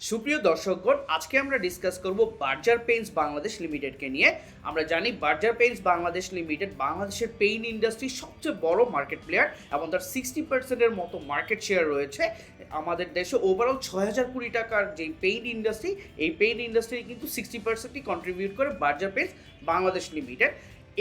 সুপ্রিয় দর্শকগণ, আজকে আমরা ডিসকাস করব বার্জার পেইন্টস বাংলাদেশ লিমিটেডকে নিয়ে। আমরা জানি বার্জার পেইন্টস বাংলাদেশ লিমিটেড বাংলাদেশের পেইন ইন্ডাস্ট্রির সবচেয়ে বড় মার্কেট প্লেয়ার এবং তার সিক্সটি পার্সেন্টের মতো মার্কেট শেয়ার রয়েছে। আমাদের দেশে ওভারঅল ছয় হাজার কোটি টাকার যে পেইন্ট ইন্ডাস্ট্রি এই পেইন্ট ইন্ডাস্ট্রি কিন্তু সিক্সটি পার্সেন্টই কন্ট্রিবিউট করে বার্জার পেইন্টস বাংলাদেশ লিমিটেড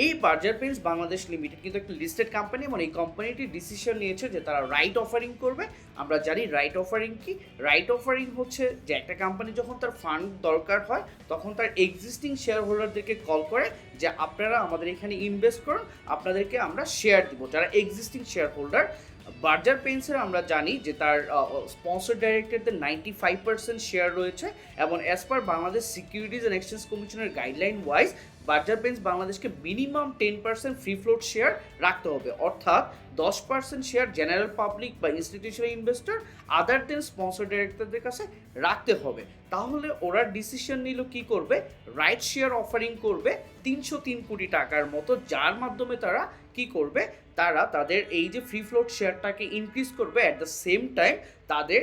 এই বার্জার পেন্স বাংলাদেশ লিমিটেড কিন্তু একটা লিস্টেড কোম্পানি এবং এই কোম্পানিটি ডিসিশন নিয়েছে যে তারা রাইট অফারিং করবে। আমরা জানি রাইট অফারিং কি? রাইট অফারিং হচ্ছে যে একটা কোম্পানি যখন তার ফান্ড দরকার হয়, তখন তার এক্সিস্টিং শেয়ার হোল্ডারদেরকে কল করে যে আপনারা আমাদের এখানে ইনভেস্ট করুন, আপনাদেরকে আমরা শেয়ার দিব। যারা এক্সিস্টিং শেয়ার হোল্ডার বার্জার পেন্সের আমরা জানি যে তার স্পন্সর ডাইরেক্টরদের নাইনটি ফাইভ পার্সেন্ট শেয়ার রয়েছে এবং as per Bangladesh securities and exchange কমিশনের গাইডলাইন ওয়াইজ বার্জার পেন্স বাংলাদেশকে minimum ten percent free float share রাখতে হবে। অর্থাৎ দশ পার্সেন্ট শেয়ার জেনারেল পাবলিক বা institutional investor other than sponsor ডাইরেক্টরদের কাছে রাখতে হবে। তাহলে ওরা ডিসিশন নিল কি করবে? রাইট শেয়ার অফারিং করবে তিনশো তিন কোটি টাকার মতো, যার মাধ্যমে তারা কি করবে? তারা তাদের এই যে ফ্রি ফ্লোট শেয়ারটাকে ইনক্রিজ করবে অ্যাট দ্য সেম টাইম তাদের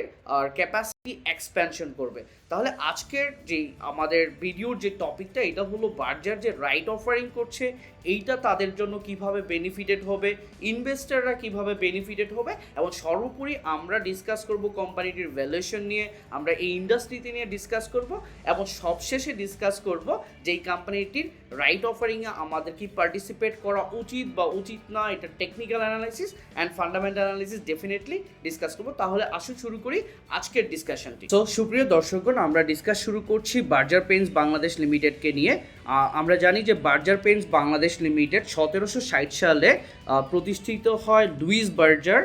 ক্যাপাসিটি এক্সপ্যানশন করবে। তাহলে আজকের যে আমাদের ভিডিওর যে টপিকটা এটা হলো বার্জার যে রাইট অফারিং করছে, এইটা তাদের জন্য কীভাবে বেনিফিটেড হবে ইনভেস্টাররা কীভাবে বেনিফিটেড হবে, এবং সর্বোপরি আমরা ডিসকাস করব কোম্পানিটির ভ্যালুয়েশন নিয়ে, আমরা এই ইন্ডাস্ট্রিতে নিয়ে ডিসকাস করব, এবং সবশেষে ডিসকাস করব যে এই কোম্পানিটির রাইট অফারিংয়ে আমাদের কি পার্টিসিপেট করা উচিত বা উচিত না, এটা technical analysis and fundamental analysis definitely discuss করব। তাহলে আসুন শুরু করি আজকের ডিসকাশনটি তো সুপ্রিয় দর্শকগণ, আমরা ডিসকাস শুরু করছি বার্জার পেন্স বাংলাদেশ লিমিটেডকে নিয়ে। আমরা জানি যে বার্জার পেন্স বাংলাদেশ লিমিটেড সতেরোশো ষাট সালে প্রতিষ্ঠিত হয় লুইস বার্জার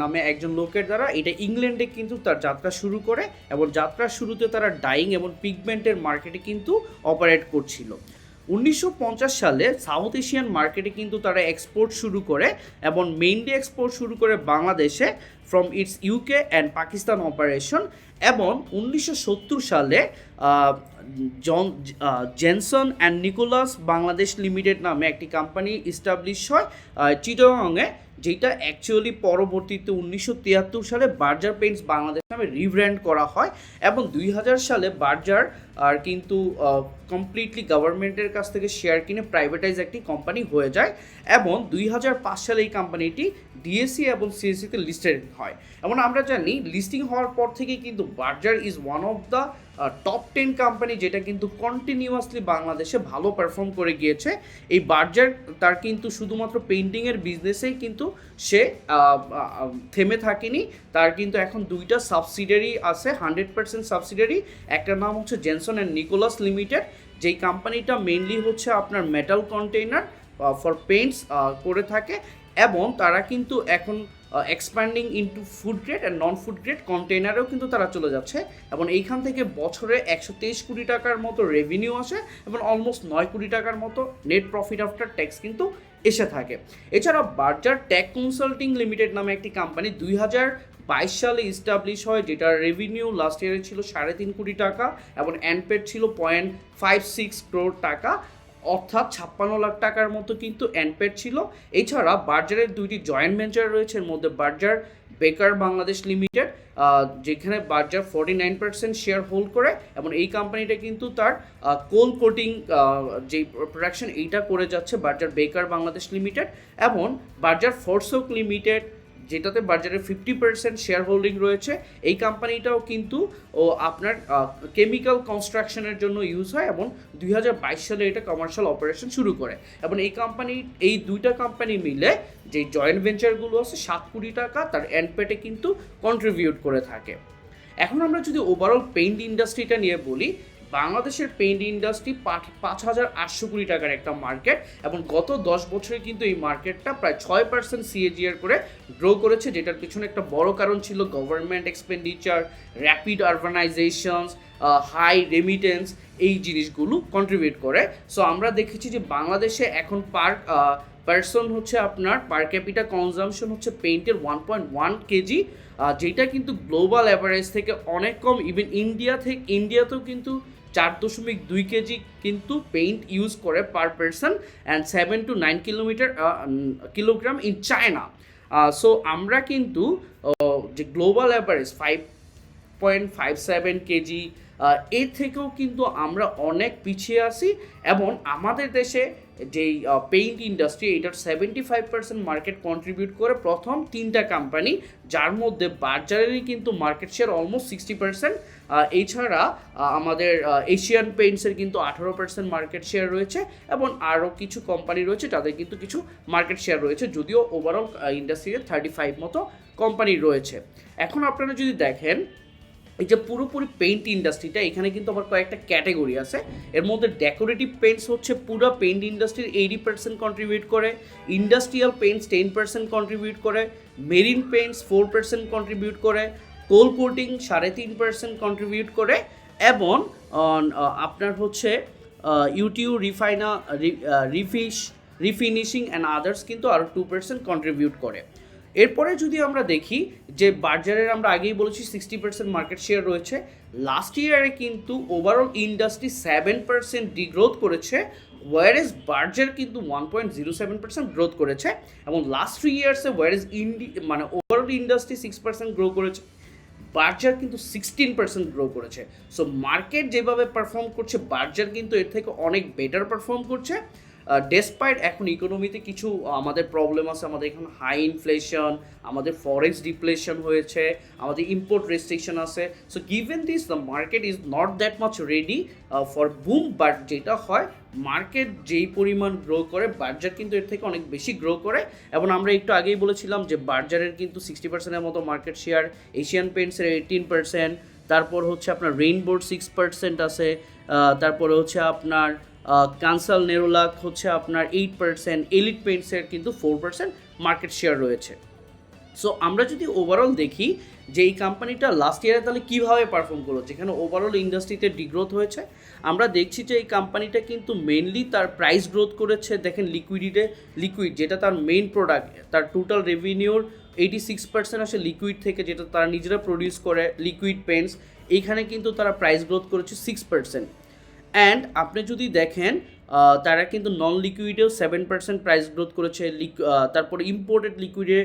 নামে একজন লোকের দ্বারা। এটা ইংল্যান্ডে কিন্তু তার যাত্রা শুরু করে এবং যাত্রার শুরুতে তারা ডাইং এবং পিগমেন্টের মার্কেটে কিন্তু অপারেট করছিল। উনিশশো পঞ্চাশ সালে সাউথ এশিয়ান মার্কেটে কিন্তু তারা এক্সপোর্ট শুরু করে এবং মেইনলি এক্সপোর্ট শুরু করে বাংলাদেশে from its UK and Pakistan operation এবং উনিশশো সত্তর সালে John Jenson and Nicholson Bangladesh limited নামে একটি কোম্পানি ইস্টাবলিশ হয় আহ, যেটা অ্যাকচুয়ালি পরবর্তীতে উনিশশো তিয়াত্তর সালে বার্জার পেইন্টস বাংলাদেশ নামে রিব্র্যান্ড করা হয় এবং দুই হাজার সালে বার্জার, আর কিন্তু কমপ্লিটলি গভর্নমেন্টের কাছ থেকে শেয়ার কিনে প্রাইভেটাইজ একটি কোম্পানি হয়ে যায় এবং দুই হাজার পাঁচ সালে এই কোম্পানিটি ডিএসসি এবং সিএসসিতে লিস্টেড হয়। এবং আমরা জানি লিস্টিং হওয়ার পর থেকে কিন্তু Berger is one of the top ten company যেটা কিন্তু কন্টিনিউয়াসলি বাংলাদেশে ভালো পারফর্ম করে গিয়েছে। এই বার্জার তার কিন্তু শুধুমাত্র পেন্টিংয়ের বিজনেসেই কিন্তু সে থেমে থাকেনি। তার কিন্তু এখন দুইটা সাবসিডারি আছে হান্ড্রেড পার্সেন্ট সাবসিডারি একটার নাম হচ্ছে জেনসন অ্যান্ড নিকোলাস লিমিটেড যেই কোম্পানিটা মেনলি হচ্ছে আপনার মেটাল কন্টেইনার ফর পেন্টস করে থাকে। এবং তারা কিন্তু এখন expanding into food grade and non food grade কন্টেইনারেও কিন্তু তারা চলে যাচ্ছে। এবং এইখান থেকে বছরে একশো তেইশ কোটি টাকার মতো রেভিনিউ আসে এবং অলমোস্ট নয় কোটি টাকার মতো নেট প্রফিট আফটার ট্যাক্স কিন্তু এসে থাকে। এছাড়া বার্জার টেক কনসাল্টিং লিমিটেড নামে একটি কোম্পানি দুই হাজার বাইশ সালে ইস্টাবলিশ হয়, যেটার রেভিনিউ লাস্ট ইয়ারে ছিল সাড়ে তিন কোটি টাকা এবং অ্যানপেড ছিল পয়েন্ট ফাইভ সিক্স ক্রোর টাকা। অর্থাৎ ছাপ্পান্ন লাখ টাকার মতো কিন্তু অ্যানপেড ছিল। এছাড়া বার্জারের দুইটি জয়েন্ট ভেঞ্চার রয়েছে, এর মধ্যে বার্জার বেকার বাংলাদেশ লিমিটেড যেখানে Berger forty nine percent share hold করে এবং এই কোম্পানিটা কিন্তু তার কোল কোটিং যে প্রোডাকশন এইটা করে যাচ্ছে বার্জার বেকার বাংলাদেশ লিমিটেড এবং বার্জার ফোরসোক লিমিটেড যেটাতে বাজারে ফিফটি পার্সেন্ট শেয়ার হোল্ডিং রয়েছে, এই কোম্পানিটাও কিন্তু, ও আপনার কেমিক্যাল কনস্ট্রাকশনের জন্য ইউজ হয় এবং দুই হাজার বাইশ সালে এটা কমার্শিয়াল অপারেশন শুরু করে। এবং এই কোম্পানি এই দুইটা কোম্পানি মিলে যে জয়েন্ট ভেঞ্চারগুলো আছে, সাত কোটি টাকা তার এনপেটে কিন্তু কন্ট্রিবিউট করে থাকে। এখন আমরা যদি ওভারঅল পেইন্ট ইন্ডাস্ট্রিটা নিয়ে বলি বাংলাদেশের পেইন্ট ইন্ডাস্ট্রি পাঁচ হাজার আটশো কোটি টাকার একটা মার্কেট এবং গত দশ বছরে কিন্তু এই মার্কেটটা প্রায় ছয় পার্সেন্ট সিএজিআর করে গ্রো করেছে, যেটার পিছনে একটা বড় কারণ ছিল government expenditure rapid urbanisations high remittance এই জিনিসগুলো কন্ট্রিবিউট করে। সো আমরা দেখেছি যে বাংলাদেশে এখন পার পার্সন হচ্ছে আপনার পার ক্যাপিটা কনজামশন হচ্ছে পেইন্টের ওয়ান পয়েন্ট ওয়ান কেজি যেটা কিন্তু গ্লোবাল অ্যাভারেজ থেকে অনেক কম ইভেন ইন্ডিয়া থেকে ইন্ডিয়াতেও কিন্তু চার দশমিক দুই কেজি কিন্তু পেইন্ট ইউজ করে per person and seven two nine kilometre kilogram in China so আমরা কিন্তু যে global average five point five seven KG এর থেকেও কিন্তু আমরা অনেক পিছিয়ে আছি এবং আমাদের দেশে যেই পেইন্ট ইন্ডাস্ট্রি এটার seventy five percent market contribute করে প্রথম তিনটা কোম্পানি যার মধ্যে বাজারেরই কিন্তু market share almost sixty percent এছাড়া আমাদের এশিয়ান পেইন্টসের কিন্তু আঠারো পার্সেন্ট মার্কেট শেয়ার রয়েছে এবং আরও কিছু কোম্পানি রয়েছে তাদের কিন্তু কিছু মার্কেট শেয়ার রয়েছে যদিও ওভারঅল ইন্ডাস্ট্রিতে থার্টি ফাইভ মতো কোম্পানি রয়েছে। এখন আপনারা যদি দেখেন, এই যে পুরোপুরি পেইন্ট ইন্ডাস্ট্রিটা এখানে কিন্তু আবার কয়েকটা ক্যাটাগরি আছে। এর মধ্যে ডেকোরেটিভ পেইন্টস হচ্ছে পুরো পেইন্ট ইন্ডাস্ট্রির এইটি পার্সেন্ট কন্ট্রিবিউট করে industrial paints ten percent contribute করে marine paints four percent contribute করে কোল কোটিং সাড়ে তিন পার্সেন্ট কন্ট্রিবিউট করে এবং আপনার হচ্ছে ইউটিউ রিফাইনা রিফিশ রিফিনিশিং অ্যান্ড আদার্স কিন্তু আরও টু পার্সেন্ট কন্ট্রিবিউট করে। এরপরে যদি আমরা দেখি যে বার্জারের আমরা আগেই বলেছি সিক্সটি পার্সেন্ট মার্কেট শেয়ার রয়েছে লাস্ট ইয়ারে কিন্তু overall industry seven percent degrowth করেছে ওয়ারেজ বার্জার কিন্তু one point zero seven percent growth করেছে, এবং লাস্ট থ্রি ইয়ার্সে ওয়ারেজ ইন্ডি মানে overall industry six percent grow করেছে। বার্জার কিন্তু সিক্সটিন পার্সেন্ট গ্রো করেছে। সো মার্কেট যেভাবে পারফর্ম করছে বার্জার কিন্তু এর থেকে অনেক বেটার পারফর্ম করছে। ডেসপাইট এখন ইকোনমিতে কিছু আমাদের প্রবলেম আছে, আমাদের এখানে হাই ইনফ্লেশন আমাদের ফরেক্স ডিপ্লেশন হয়েছে, আমাদের ইম্পোর্ট রেস্ট্রিকশন আছে। So given this the market is not that much ready for boom but যেটা হয় মার্কেট যেই পরিমাণ গ্রো করে বার্জার কিন্তু এর থেকে অনেক বেশি গ্রো করে। এবং আমরা একটু আগেই বলেছিলাম যে বার্জারের কিন্তু সিক্সটি পার্সেন্টের মতো মার্কেট শেয়ার এশিয়ান পেন্টসের এইটিন পার্সেন্ট তারপর হচ্ছে আপনার রেইনবোর্ড সিক্স পার্সেন্ট আছে তারপরে হচ্ছে আপনার কানসাল নেরোলাক হচ্ছে আপনার এইট পার্সেন্ট এলিট পেন্টসের কিন্তু ফোর পার্সেন্ট মার্কেট শেয়ার রয়েছে। সো আমরা যদি ওভারঅল দেখি যে এই কোম্পানিটা লাস্ট ইয়ারে তাহলে কীভাবে পারফর্ম করল? যেখানে ওভারঅল ইন্ডাস্ট্রিতে ডিগ্রোথ হয়েছে। আমরা দেখছি যে এই কোম্পানিটা কিন্তু মেনলি তার প্রাইস গ্রোথ করেছে। দেখেন লিকুইডিটে লিকুইড যেটা তার মেইন প্রোডাক্ট তার টোটাল রেভিনিউর এইটি সিক্স পার্সেন্ট আসে লিকুইড থেকে, যেটা তারা নিজেরা প্রডিউস করে লিকুইড পেন্টস এইখানে কিন্তু তারা প্রাইস গ্রোথ করেছে সিক্স পার্সেন্ট অ্যান্ড আপনি যদি দেখেন তারা কিন্তু নন লিকুইডেও সেভেন পার্সেন্ট প্রাইস গ্রোথ করেছে তারপরে ইম্পোর্টেড লিকুইডে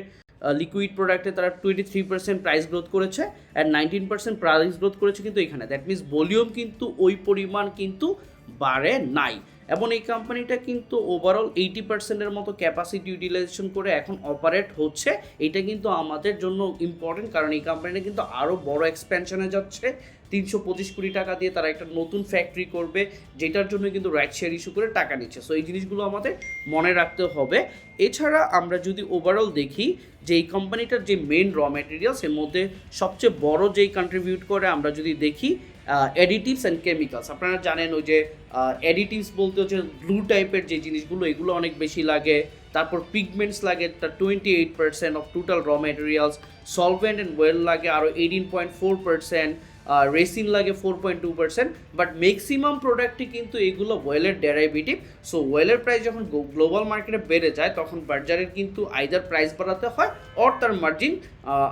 লিকুইড প্রোডাক্টে তারা twenty three percent price growth করেছে and nineteen percent price growth করেছে কিন্তু এখানে। দ্যাট মিনস ভলিউম কিন্তু ওই পরিমাণ কিন্তু বাড়ে নাই। এবং এই কোম্পানিটা কিন্তু ওভারঅল এইটি পার্সেন্টের মতো ক্যাপাসিটি ইউটিলাইজেশন করে এখন অপারেট হচ্ছে। এটা কিন্তু আমাদের জন্য ইম্পর্টেন্ট কারণ এই কোম্পানিটা কিন্তু আরও বড় এক্সপ্যানশনে যাচ্ছে। তিনশো পঁচিশ কোটি টাকা দিয়ে তারা একটা নতুন ফ্যাক্টরি করবে, যেটার জন্য কিন্তু রাইট শেয়ার ইস্যু করে টাকা নিচ্ছে। সো এই জিনিসগুলো আমাদের মনে রাখতে হবে। এছাড়া আমরা যদি ওভারঅল দেখি যে এই কোম্পানিটার যে মেন র ম্যাটেরিয়ালস এর মধ্যে সবচেয়ে বড় যেই কন্ট্রিবিউট করে আমরা যদি দেখি অ্যাডিটিভস অ্যান্ড কেমিক্যালস আপনারা জানেন ওই যে অ্যাডিটিভস বলতে হচ্ছে ব্লু টাইপের যে জিনিসগুলো, এগুলো অনেক বেশি লাগে। তারপর পিগমেন্টস লাগে তার twenty eight percent of total raw materials solvent and oil লাগে আরও eighteen point four percent resin লাগে four point two percent but maximum প্রোডাক্টই কিন্তু এগুলো ওয়েলের ডেরাইভেটিভ সো ওয়েলের প্রাইস যখন গ্লোবাল মার্কেটে বেড়ে যায়, তখন বার্জারের কিন্তু আইদার প্রাইস বাড়াতে হয় অর তার মার্জিন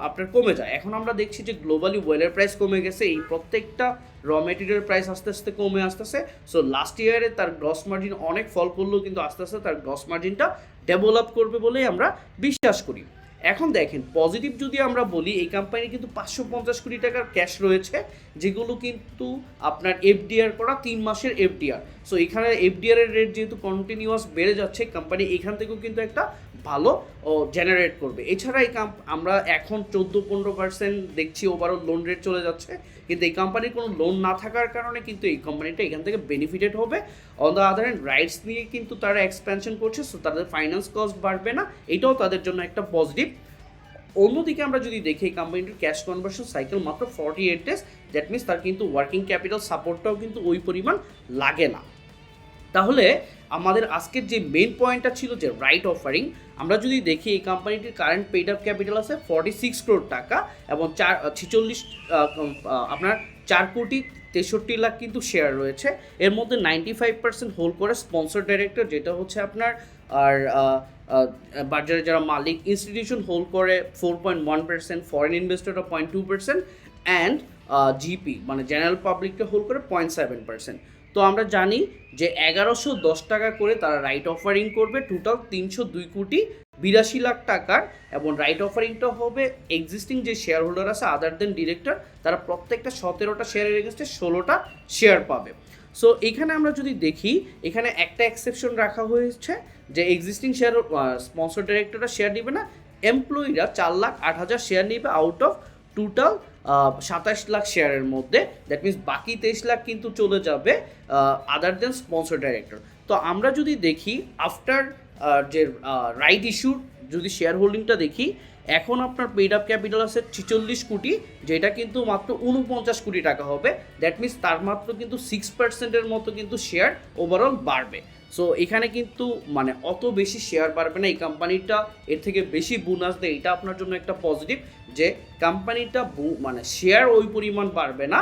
আপনার কমে যায়। এখন আমরা দেখছি যে গ্লোবালি ওয়েলের প্রাইস কমে গেছে, এই প্রত্যেকটা র মেটেরিয়াল প্রাইস আস্তে আস্তে কমে আসতেছে। সো লাস্ট ইয়ারে তার গ্রস মার্জিন অনেক ফল করলেও কিন্তু আস্তে আস্তে তার গ্রস মার্জিনটা ডেভেলপ করবে বলেই আমরা বিশ্বাস করি। এখন দেখেন পজিটিভ যদি আমরা বলি, এই কোম্পানি কিন্তু পাঁচশো পঞ্চাশ কোটি টাকার ক্যাশ রয়েছে, যেগুলো কিন্তু আপনার এফডিআর করা তিন মাসের এফডিআর সো এখানে এফডিআর এর রেট যেহেতু কন্টিনিউয়াস বেড়ে যাচ্ছে কোম্পানি এখান থেকেও কিন্তু একটা ভালো ও জেনারেট করবে। এছাড়া এই আমরা এখন চোদ্দ পনেরো পার্সেন্ট দেখছি ওভারঅল লোন রেট চলে যাচ্ছে। কিন্তু এই কোম্পানির কোনো লোন না থাকার কারণে কিন্তু এই কোম্পানিটা এখান থেকে বেনিফিটেড হবে। On the other hand rights নিয়ে কিন্তু তারা এক্সপেনশন করছে সো তাদের ফাইন্যান্স কস্ট বাড়বে না। এটাও তাদের জন্য একটা পজিটিভ অন্যদিকে আমরা যদি দেখি, এই কোম্পানিটির ক্যাশ কনভার্সন সাইকেল মাত্র forty eight days that means তার কিন্তু ওয়ার্কিং ক্যাপিটাল সাপোর্টটাও কিন্তু ওই পরিমাণ লাগে না। তাহলে আমাদের আজকের যে মেন পয়েন্টটা ছিল যে রাইট অফারিং আমরা যদি দেখি এই কোম্পানিটির কারেন্ট পেড আপ ক্যাপিটাল আছে ফর্টি সিক্স ক্রোড টাকা এবং চার ছিচল্লিশ আপনার চার কোটি তেষট্টি লাখ কিন্তু শেয়ার রয়েছে। এর মধ্যে নাইনটি ফাইভ পার্সেন্ট হোল্ড করে স্পন্সর ডাইরেক্টর যেটা হচ্ছে আপনার, আর বাজারে যারা মালিক ইনস্টিটিউশন হোল্ড করে four point one percent foreign ইনভেস্টররা point two percent and GP মানে জেনারেল পাবলিকটা হোল্ড করে পয়েন্ট সেভেন পার্সেন্ট তো আমরা জানি যে এগারোশো দশ টাকা করে তারা রাইট অফারিং করবে। টোটাল তিনশো দুই কোটি বিরাশি লাখ টাকার এবং রাইট অফারিংটা হবে এক্সিস্টিং যে শেয়ার হোল্ডার আছে আদার দেন ডিরেক্টর তারা প্রত্যেকটা সতেরোটা শেয়ারের এগেনস্টে ষোলোটা শেয়ার পাবে। সো এখানে আমরা যদি দেখি, এখানে একটা এক্সেপশন রাখা হয়েছে যে এক্সিস্টিং শেয়ার স্পন্সর ডিরেক্টররা শেয়ার নেবে না এমপ্লয়িরা চার লাখ আট হাজার শেয়ার নেবে আউট অফ টোটাল সাতাশ লাখ শেয়ারের মধ্যে। দ্যাট মিনস বাকি তেইশ লাখ কিন্তু চলে যাবে আদার দেন স্পন্সর ডাইরেক্টর তো আমরা যদি দেখি আফটার যে রাইট ইস্যুর যদি শেয়ার হোল্ডিংটা দেখি এখন আপনার পেড আপ ক্যাপিটাল আছে ছিচল্লিশ কোটি, যেটা কিন্তু মাত্র উনপঞ্চাশ কোটি টাকা হবে। দ্যাট মিনস তার মাত্র কিন্তু সিক্স পার্সেন্টের মতো কিন্তু শেয়ার ওভারঅল বাড়বে। সো এখানে কিন্তু মানে অত বেশি শেয়ার বাড়বে না। এই কোম্পানিটা এর থেকে বেশি বোনাস দেয়। এটা আপনার জন্য একটা পজিটিভ যে কোম্পানিটা মানে শেয়ার ওই পরিমাণ বাড়বে না।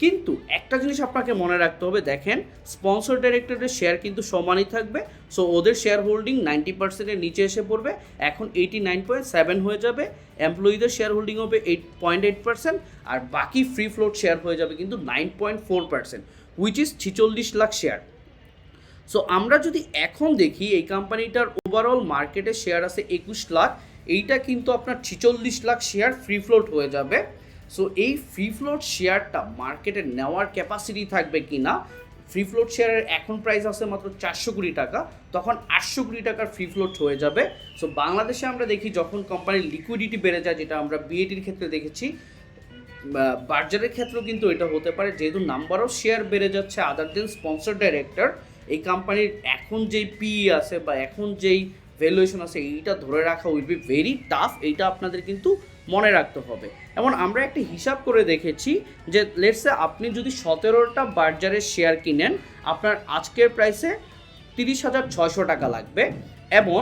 কিন্তু একটা জিনিস আপনাকে মনে রাখতে হবে, দেখেন স্পন্সর ডাইরেক্টরের শেয়ার কিন্তু সমানই থাকবে সো ওদের শেয়ার হোল্ডিং নাইনটি পার্সেন্টের নিচে এসে পড়বে, এখন এইটি নাইন পয়েন্ট সেভেন হয়ে যাবে এমপ্লয়িদের শেয়ার হোল্ডিং হবে এইট পয়েন্ট এইট পার্সেন্ট আর বাকি ফ্রি ফ্লোট শেয়ার হয়ে যাবে কিন্তু nine point four percent which is ছিচল্লিশ লাখ শেয়ার সো আমরা যদি এখন দেখি এই কোম্পানিটার ওভারঅল মার্কেটে শেয়ার আছে একুশ লাখ, এইটা কিন্তু আপনার ছিচল্লিশ লাখ শেয়ার ফ্রি ফ্লোট হয়ে যাবে সো এই ফ্রি ফ্লোট শেয়ারটা মার্কেটে নেওয়ার ক্যাপাসিটি থাকবে কি না ফ্রি ফ্লোট শেয়ারের এখন প্রাইস আছে মাত্র চারশো কোটি টাকা। তখন আটশো কোটি টাকার ফ্রি ফ্লোট হয়ে যাবে। সো বাংলাদেশে আমরা দেখি যখন কোম্পানির লিকুইডিটি বেড়ে যায়, যেটা আমরা বিএটির ক্ষেত্রে দেখেছি বার্জারের ক্ষেত্রেও কিন্তু এটা হতে পারে। যেহেতু নাম্বার অফ শেয়ার বেড়ে যাচ্ছে আদার দেন স্পন্সর ডাইরেক্টর এই কোম্পানির এখন যেই পিই আছে বা এখন যেই ভ্যালুয়েশন আছে, এইটা ধরে রাখা উইল বি ভেরি টাফ এইটা আপনাদের কিন্তু মনে রাখতে হবে। এমন আমরা একটা হিসাব করে দেখেছি যে লেটসে আপনি যদি সতেরোটা বার্জারের শেয়ার কিনেন, আপনার আজকের প্রাইসে তিরিশ হাজার ছয়শো টাকা লাগবে। এবং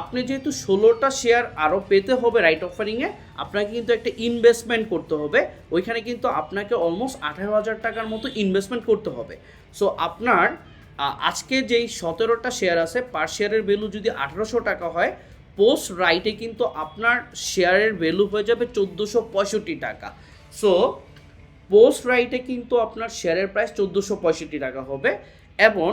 আপনি যেহেতু ষোলোটা শেয়ার আরও পেতে হবে রাইট অফারিংয়ে আপনাকে কিন্তু একটা ইনভেস্টমেন্ট করতে হবে। ওইখানে কিন্তু আপনাকে অলমোস্ট আঠারো হাজার টাকার মতো ইনভেস্টমেন্ট করতে হবে। সো আপনার আজকে যেই সতেরোটা শেয়ার আছে পার শেয়ারের ভ্যালু যদি আঠারোশো টাকা হয় পোস্ট রাইটে কিন্তু আপনার শেয়ারের ভ্যালু হয়ে যাবে চোদ্দোশো পঁয়ষট্টি টাকা। সো পোস্ট রাইটে কিন্তু আপনার শেয়ারের প্রাইস চোদ্দোশো পঁয়ষট্টি টাকা হবে এবং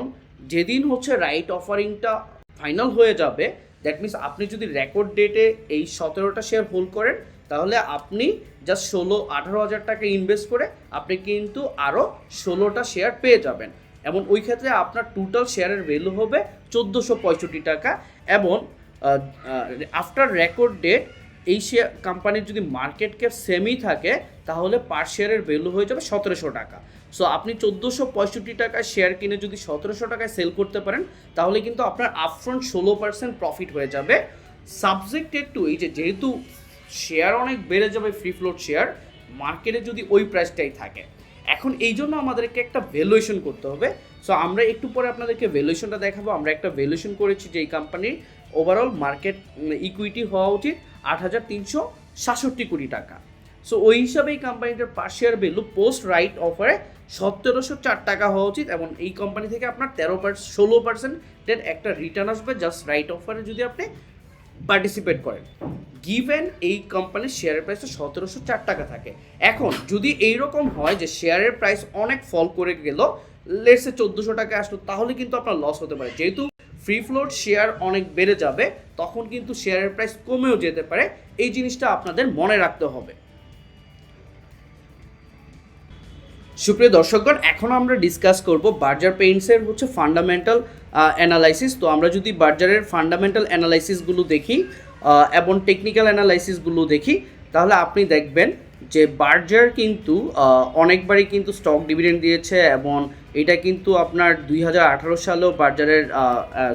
যেদিন হচ্ছে রাইট অফারিংটা ফাইনাল হয়ে যাবে দ্যাট মিনস আপনি যদি রেকর্ড ডেটে এই সতেরোটা শেয়ার হোল্ড করেন, তাহলে আপনি জাস্ট ষোলো, আঠারো হাজার টাকা ইনভেস্ট করে আপনি কিন্তু আরও ষোলোটা শেয়ার পেয়ে যাবেন। এবং ওই ক্ষেত্রে আপনার টোটাল শেয়ারের ভ্যালু হবে চোদ্দোশো পঁয়ষট্টি টাকা এবং আফটার রেকর্ড ডেট এই শেয়ার কোম্পানির যদি মার্কেট ক্যাপ সেমই থাকে, তাহলে পার শেয়ারের ভ্যালু হয়ে যাবে সতেরোশো টাকা। সো আপনি চোদ্দোশো পঁয়ষট্টি টাকায় শেয়ার কিনে যদি সতেরোশো টাকায় সেল করতে পারেন, তাহলে কিন্তু আপনার আপফ্রন্ট ষোলো পার্সেন্ট প্রফিট হয়ে যাবে। সাবজেক্টেড টু এই যে যেহেতু শেয়ার অনেক বেড়ে যাবে ফ্রি ফ্লোট শেয়ার মার্কেটে যদি ওই প্রাইসটাই থাকে। এখন এই জন্য আমাদেরকে একটা ভ্যালুয়েশন করতে হবে। সো আমরা একটু পরে আপনাদেরকে ভ্যালুয়েশনটা দেখাবো। আমরা একটা ভ্যালুয়েশন করেছি যে এই কোম্পানির ওভারঅল মার্কেট ইকুইটি হওয়া উচিত আট হাজার তিনশো সাতষট্টি কোটি টাকা। সো ওই হিসাবে এই কোম্পানিটার per share value post right অফারে সতেরোশো চার টাকা হওয়া উচিত এবং এই কোম্পানি থেকে আপনার তেরো পার্সেন্ট ষোলো পার্সেন্ট পার্সেন্টের একটা রিটার্ন আসবে জাস্ট রাইট অফারে যদি আপনি পার্টিসিপেট করেন। গিভেন এই কোম্পানির শেয়ারের প্রাইসটা সতেরোশো চার টাকা থাকে। এখন, যদি এইরকম হয় যে শেয়ারের প্রাইস অনেক ফল করে গেল লেটসে চোদ্দোশো টাকা আসলো, তাহলে কিন্তু আপনার লস হতে পারে। যেহেতু ফ্রি ফ্লোট শেয়ার অনেক বেড়ে যাবে, তখন কিন্তু শেয়ারের প্রাইস কমেও যেতে পারে। এই জিনিসটা আপনাদের মনে রাখতে হবে। সুপ্রিয় দর্শকগণ, এখন আমরা ডিসকাস করব বার্জার পেইন্টসের হচ্ছে ফান্ডামেন্টাল অ্যানালাইসিস তো আমরা যদি বার্জারের ফান্ডামেন্টাল অ্যানালাইসিসগুলো দেখি এবং টেকনিক্যাল অ্যানালাইসিসগুলো দেখি, তাহলে আপনি দেখবেন যে বার্জার কিন্তু অনেকবারই কিন্তু স্টক ডিভিডেন্ড দিয়েছে এবং এটা কিন্তু আপনার দুই হাজার আঠারো সালেও বাজারের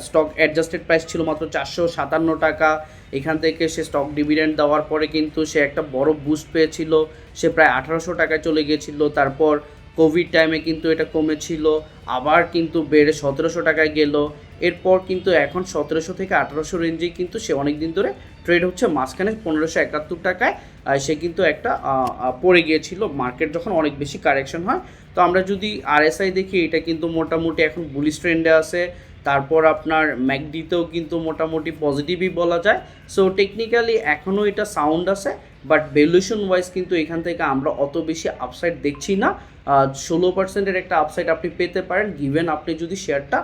স্টক অ্যাডজাস্টেড প্রাইস ছিল মাত্র চারশো সাতান্ন টাকা। এখান থেকে সে স্টক ডিভিডেন্ড দেওয়ার পরে কিন্তু সে একটা বড় বুস্ট পেয়েছিল। সে প্রায় আঠারোশো টাকায় চলে গিয়েছিল। তারপর কোভিড টাইমে কিন্তু এটা কমেছিল, আবার কিন্তু বেড়ে সতেরোশো টাকায় গেল। এরপর কিন্তু এখন সতেরোশো থেকে আঠারোশো রেঞ্জেই কিন্তু সে অনেক দিন ধরে ট্রেড হচ্ছে, মাঝখানে পনেরোশো একাত্তর টাকায় সে কিন্তু একটা পড়ে গিয়েছিল। মার্কেট যখন অনেক বেশি কারেকশন হয়, তো আমরা যদি আরএসআই দেখি, এটা কিন্তু মোটামুটি এখন বুলিশ ট্রেন্ডে আছে। তারপর আপনার ম্যাকডিতেও কিন্তু মোটামুটি পজিটিভই বলা যায়। সো টেকনিক্যালি এখনও এটা সাউন্ড আছে। বাট ভ্যালুয়েশন ওয়াইজ কিন্তু এখান থেকে আমরা অত বেশি আপসাইড দেখছি না। ষোলো পার্সেন্টের একটা আপসাইড আপনি পেতে পারেন। গিভেন আপনি যদি শেয়ারটা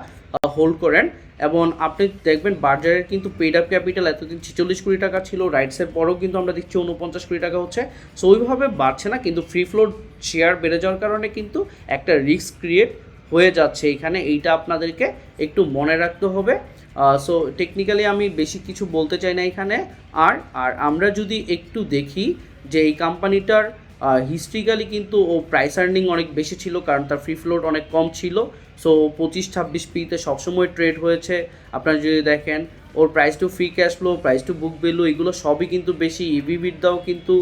হোল্ড করেন এবং আপনি দেখবেন বাজারের কিন্তু পেড আপ ক্যাপিটাল এতদিন ছেচল্লিশ কোটি টাকা ছিল রাইটসের পরেও কিন্তু আমরা দেখছি উনপঞ্চাশ কোটি টাকা হচ্ছে। সো ওইভাবে বাড়ছে না, কিন্তু ফ্রি ফ্লোর শেয়ার বেড়ে যাওয়ার কারণে কিন্তু একটা রিস্ক ক্রিয়েট হয়ে যাচ্ছে। এখানে এইটা আপনাদেরকে একটু মনে রাখতে হবে। সো টেকনিক্যালি আমি বেশি কিছু বলতে চাই না এখানে। আর আর আমরা যদি একটু দেখি যে এই কোম্পানিটার হিস্ট্রিক্যালি কিন্তু ও প্রাইস আর্নিং অনেক বেশি ছিল কারণ তার ফ্রি ফ্লোট অনেক কম ছিল। সো পঁচিশ ছাব্বিশ পিতে সবসময় ট্রেড হয়েছে। আপনারা যদি দেখেন, ওর price to free cash flow price to book value এগুলো সবই কিন্তু বেশি। ইভি বিদ্যাও কিন্তু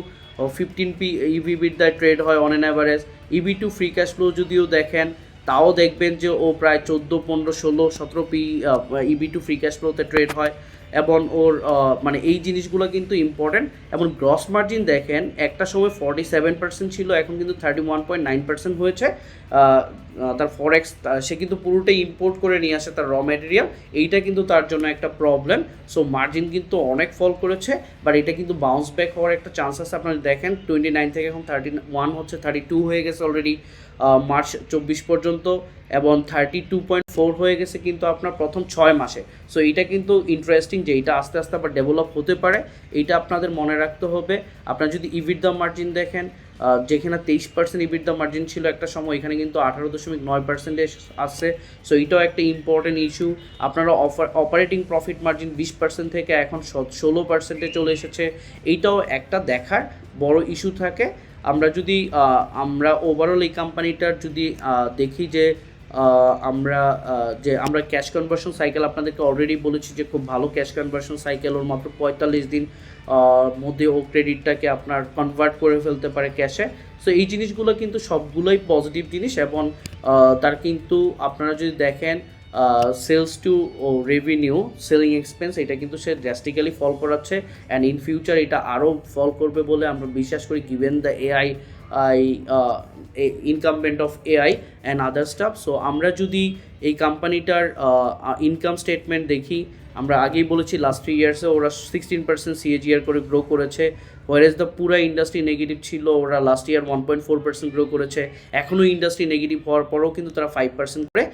ফিফটিন পি ইভি বিদ্যায় ট্রেড হয় on an average EV to free cash flow যদিও দেখেন তাও দেখবেন যে ও প্রায় চোদ্দ, পনেরো, ষোলো, সতেরো P EB to free cash ফ্লোতে trade হয় এবং ওর মানে এই জিনিসগুলো কিন্তু ইম্পর্টেন্ট এবং গ্রস মার্জিন দেখেন একটা সময় ফর্টি সেভেন পার্সেন্ট ছিল, এখন কিন্তু thirty one point nine percent হয়েছে তার ফরেক্স সে কিন্তু পুরোটাই ইম্পোর্ট করে নিয়ে আসে তার র ম্যাটেরিয়াল এইটা কিন্তু তার জন্য একটা প্রবলেম সো মার্জিন কিন্তু অনেক ফল করেছে বাট এটা কিন্তু বাউন্স ব্যাক হওয়ার একটা চান্স আছে। আপনারা দেখেন টোয়েন্টি নাইন থেকে এখন থার্টি ওয়ান হচ্ছে থার্টি টু হয়ে গেছে অলরেডি মার্চ চব্বিশ পর্যন্ত, এবং থার্টি টু পয়েন্ট ফোর হয়ে গেছে কিন্তু আপনার প্রথম ছয় মাসে। সো এটা কিন্তু ইন্টারেস্টিং যে এটা আস্তে আস্তে আবার ডেভেলপ হতে পারে। এইটা আপনাদের মনে রাখতে হবে। আপনার যদি দাম মার্জিন দেখেন যেখানে তেইশ পার্সেন্ট দাম মার্জিন ছিল একটা সময়, এখানে কিন্তু আঠারো দশমিক নয় পার্সেন্টেজ আসছে। সো এটাও একটা ইম্পর্টেন্ট ইস্যু আপনারা অফার অপারেটিং প্রফিট মার্জিন বিশ পার্সেন্ট থেকে এখন ষোলো পার্সেন্টে চলে এসেছে। এইটাও একটা দেখার বড় ইস্যু থাকে। আমরা যদি আমরা ওভারঅল এই কোম্পানিটার যদি দেখি যে আমরা যে আমরা ক্যাশ কনভার্সন সাইকেল আপনাদেরকে অলরেডি বলেছি যে খুব ভালো ক্যাশ কনভার্সন সাইকেল ওর মাত্র পঁয়তাল্লিশ দিন। মধ্যে ও ক্রেডিটটাকে আপনার কনভার্ট করে ফেলতে পারে ক্যাশে সো এই জিনিসগুলো কিন্তু সবগুলোই পজিটিভ জিনিস এবং তার কিন্তু আপনারা যদি দেখেন sales to revenue selling expense এটা কিন্তু সে ড্রাস্টিক্যালি ফল করাচ্ছে অ্যান্ড ইন ফিউচার এটা আরও ফল করবে বলে আমরা বিশ্বাস করি given the AI I incumbent of AI and other stuff so আমরা যদি এই কোম্পানিটার ইনকাম স্টেটমেন্ট দেখি আমরা আগেই বলেছি লাস্ট থ্রি ইয়ার্সে ওরা সিক্সটিন পার্সেন্ট সিএজিআর করে গ্রো করেছে ওয়ারেজ দ্য পুরা ইন্ডাস্ট্রি নেগেটিভ ছিল, ওরা last year one point four percent grow করেছে এখনও ইন্ডাস্ট্রি নেগেটিভ হওয়ার পরেও কিন্তু তারা ফাইভ পার্সেন্ট করে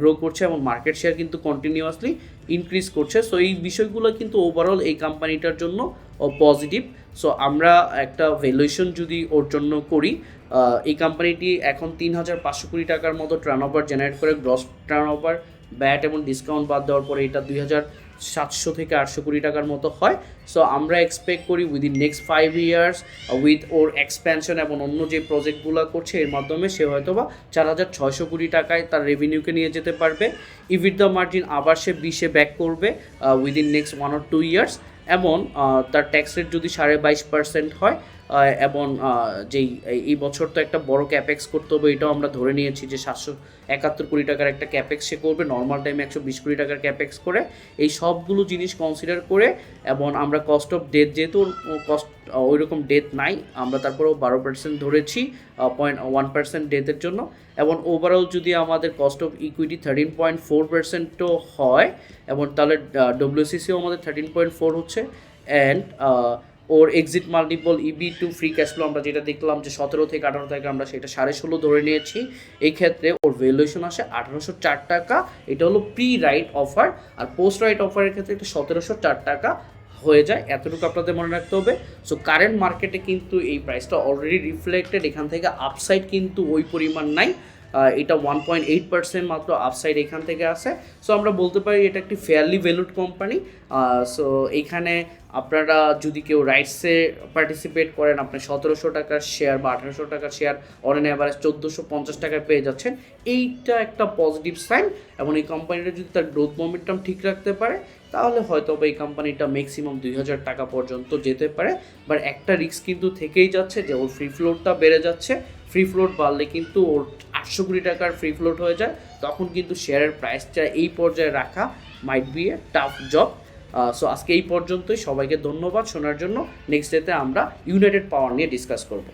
গ্রো করছে এবং মার্কেট শেয়ার কিন্তু কন্টিনিউয়াসলি ইনক্রিজ করছে সো এই বিষয়গুলো কিন্তু ওভারঅল এই কোম্পানিটার জন্য পজিটিভ সো আমরা একটা ভ্যালুয়েশন যদি ওর জন্য করি এই কোম্পানিটি এখন তিন হাজার পাঁচশো কোটি টাকার মতো টার্ন ওভার জেনারেট করে গ্রস টার্ন ওভার ব্যাট এবং ডিসকাউন্ট বাদ দেওয়ার পরে এটা দুই হাজার সাতশো থেকে আটশো কোটি টাকার মতো হয়। সো আমরা এক্সপেক্ট করি within next five years with or expansion এবং অন্য যে প্রজেক্টগুলো করছে, এর মাধ্যমে সে হয়তো বা চার হাজার ছয়শো কোটি টাকায় তার রেভিনিউকে নিয়ে যেতে পারবে। দ্য মার্জিন আবার সে বিশে ব্যাক করবে within next one or two years এমন তার ট্যাক্স রেট যদি সাড়ে বাইশ পার্সেন্ট হয় এবং যেই, এই- বছর তো একটা বড় ক্যাপেক্স করতে হবে, এটাও আমরা ধরে নিয়েছি যে সাতশো একাত্তর কোটি টাকার একটা ক্যাপেক্স সে করবে নর্মাল টাইমে একশো বিশ কোটি টাকার ক্যাপেক্স করে, এই সবগুলো জিনিস কনসিডার করে, এবং আমরা কস্ট অফ ডেথ যেহেতু কস্ট ওই রকম ডেথ নাই, আমরা তারপরেও বারো পার্সেন্ট ধরেছি পয়েন্ট ওয়ান পার্সেন্ট ডেথের জন্য, এবং ওভারঅল যদি আমাদের cost of equity thirteen point four পার্সেন্টও হয়, এবং তাহলে ডব্লিউসিসিও আমাদের থার্টিন পয়েন্ট ফোর হচ্ছে and or exit multiple EB to free cash flow আমরা যেটা দেখলাম যে সতেরো থেকে আঠারো থেকে আমরা সেটা সাড়ে ষোলো ধরে নিয়েছি। এই ক্ষেত্রে ওর ভ্যালুয়েশন আসে আঠারোশো চার টাকা। এটা হলো প্রি রাইট অফার আর পোস্ট রাইট অফারের ক্ষেত্রে এটা সতেরোশো চার টাকা হয়ে যায়। এতটুকু আপনাদের মনে রাখতে হবে। সো কারেন্ট মার্কেটে কিন্তু এই প্রাইসটা অলরেডি রিফ্লেক্টেড এখান থেকে আপসাইড কিন্তু ওই পরিমাণ নাই। এটা ওয়ান পয়েন্ট এইট পার্সেন্ট মাত্র আপসাইড এখান থেকে আসে। সো আমরা বলতে পারি এটা একটি ফেয়ারলি ভ্যালুড কোম্পানি সো এইখানে আপনারা যদি কেউ রাইটসে পার্টিসিপেট করেন, আপনি সতেরোশো টাকার শেয়ার বা আঠারোশো টাকার শেয়ার অন অ্যাভারেজ চোদ্দোশো পঞ্চাশ টাকায় পেয়ে যাচ্ছেন। এইটা একটা পজিটিভ সাইন এবং এই কোম্পানিটা যদি তার গ্রোথ মোমেন্টাম ঠিক রাখতে পারে, তাহলে হয়তো এই কোম্পানিটা ম্যাক্সিমাম দুই হাজার টাকা পর্যন্ত যেতে পারে। বাট একটা রিস্ক কিন্তু থেকেই যাচ্ছে যে ওর ফ্রি ফ্লোটটা বেড়ে যাচ্ছে। ফ্রি ফ্লোট বাড়লে কিন্তু ওর আটশো কোটি টাকার ফ্রি ফ্লোট হয়ে যায়। তখন কিন্তু শেয়ারের প্রাইসটা এই পর্যায়ে রাখা might be a tough job so আজকে এই পর্যন্তই। সবাইকে ধন্যবাদ। শোনার জন্য নেক্সট ডেতে আমরা ইউনাইটেড পাওয়ার নিয়ে ডিসকাস করব।